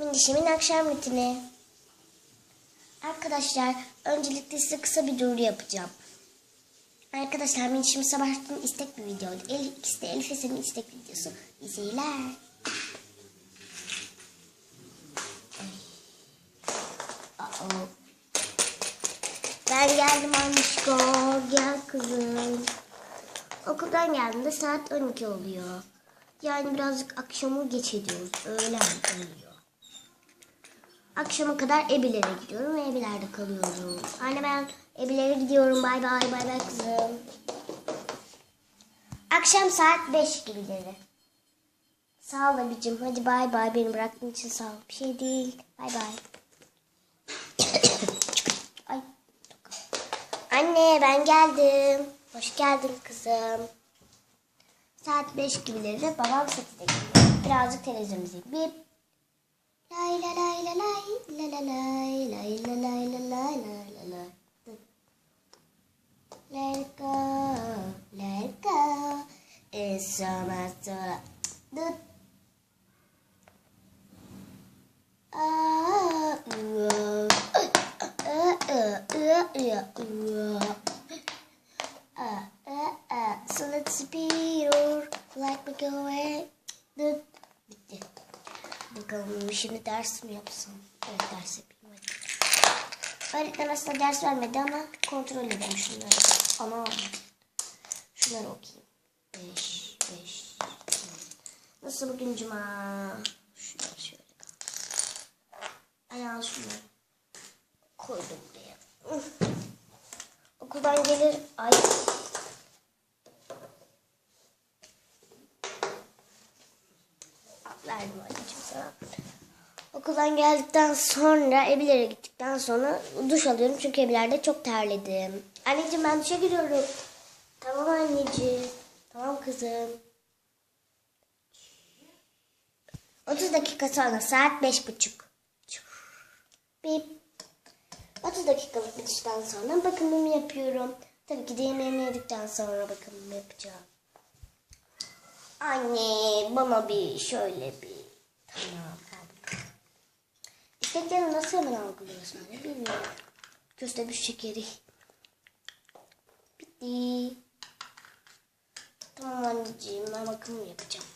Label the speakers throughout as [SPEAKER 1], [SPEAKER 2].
[SPEAKER 1] Minişimin akşam rutini. Arkadaşlar öncelikle size kısa bir duyuru yapacağım. Arkadaşlar Minişim sabahtan istek bir videoydu. El, ikisi de Elif Esen'in istek videosu. İyi seyirler. Uh-oh. Ben geldim Anişko. Gel kızım. Okuldan geldiğimde saat 12 oluyor. Yani birazcık akşamı geç ediyoruz. Öğlen oluyor. Akşama kadar Ebilere gidiyorum ve Ebilerde kalıyorum. Anne ben Ebilere gidiyorum. Bay bay bay bay kızım. Akşam saat 5 gibileri. Sağ ol abicim. Hadi bay bay. Beni bıraktığın için sağ ol. Bir şey değil. Bay bay. Ay. Anne ben geldim. Hoş geldin kızım. Saat 5 gibileri babam 8'de geliyor. Birazcık televizyon izleyip Let go, let go. It's so much so let's be your like we go away. Bakalım şimdi ders mi yapsam? Evet ders yapayım hadi. Öğretmen aslında ders vermedi ama kontrol edelim şunları. Ana. Şunları okuyayım. Beş, beş. Nasıl bugün cuma? Şunları şöyle. Ay al şunları. Koydum buraya. Okuldan gelir. Ay. Verdim anneciğim sana. Okuldan geldikten sonra evlere gittikten sonra duş alıyorum çünkü evlerde çok terledim. Anneciğim ben duşa giriyorum. Tamam anneciğim. Tamam kızım. 30 dakika sonra saat beş buçuk. Bip. 30 dakikalık bir duştan sonra bakımımı yapıyorum. Tabii ki de yemeğimi yedikten sonra bakımımı yapacağım. Anne bana bir şöyle bir tamam. İsteklerini nasıl hemen algılıyorsun anne bilmiyorum. Köstebüş şekeri. Bitti. Tamam anneciğim ben bakımımı yapacağım.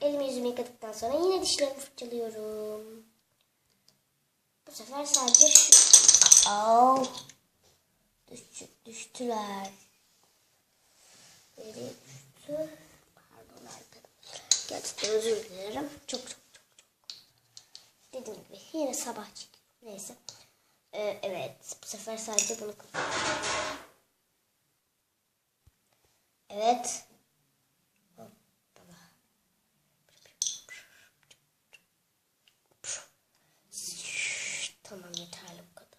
[SPEAKER 1] Elimi yüzümü yıkadıktan sonra yine dişlerimi fırçalıyorum. Bu sefer sadece şu... Au. Düş, düştüler. Biri düştü. Pardon arkadaşlar. Gerçekten özür dilerim. Çok çok çok çok. Dediğim gibi yine sabah çekiyorum. Neyse. Ee, evet. Bu sefer sadece bunu kullanıyorum. Evet. Hoppala. Tamam yeterli bu kadar.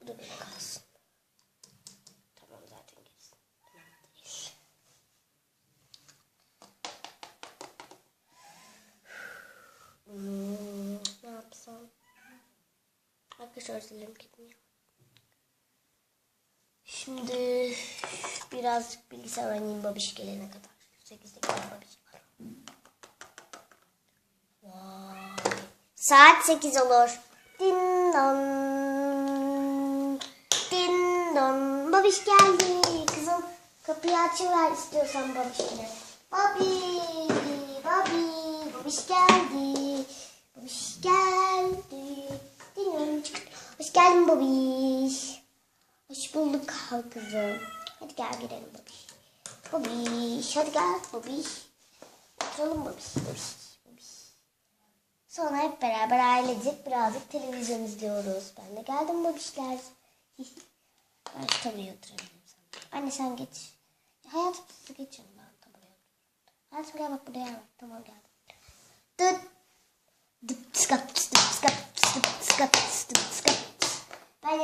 [SPEAKER 1] Bu da böyle kalsın. Tamam zaten gerisi. Önemli değil. Hmm, ne yapsam? Arkadaşlar dilim gitmiyor. Şimdi birazcık bilgisayar oynayayım babiş gelene kadar. 8 dakika babiş var. Vay. Saat 8 olur. Din don. Din don. Babiş geldi. Kızım kapıyı açıver istiyorsan babişine. Babi. Babi. Babiş geldi. Babiş geldi. Din don. Hoş geldin babiş. Hoş bulduk kızım. Hadi gel girelim babiş. Babiş hadi gel babiş. Oturalım babiş. Babiş. Babiş. Sonra hep beraber ailecek birazcık televizyon izliyoruz. Ben de geldim babişler. ben şu tabureye oturabilirim sana. Anne sen geç. Hayatım sizi geçin ben tabureye oturuyorum. Hayatım gel bak buraya. Tamam geldim.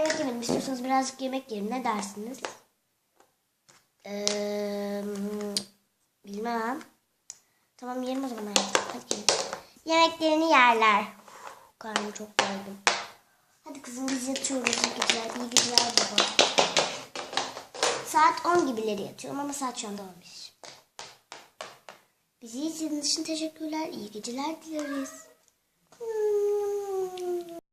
[SPEAKER 1] Yemek yemedim. İstiyorsanız birazcık yemek yerim. Ne dersiniz? Ee, bilmem. Tamam yiyelim o zaman. Hadi gelin. Yemeklerini yerler. Karnım çok doydum. Hadi kızım biz yatıyoruz. İyi geceler. İyi geceler baba. Saat 10 gibileri yatıyorum ama saat şu anda 11. Bizi izlediğiniz için teşekkürler. İyi geceler dileriz.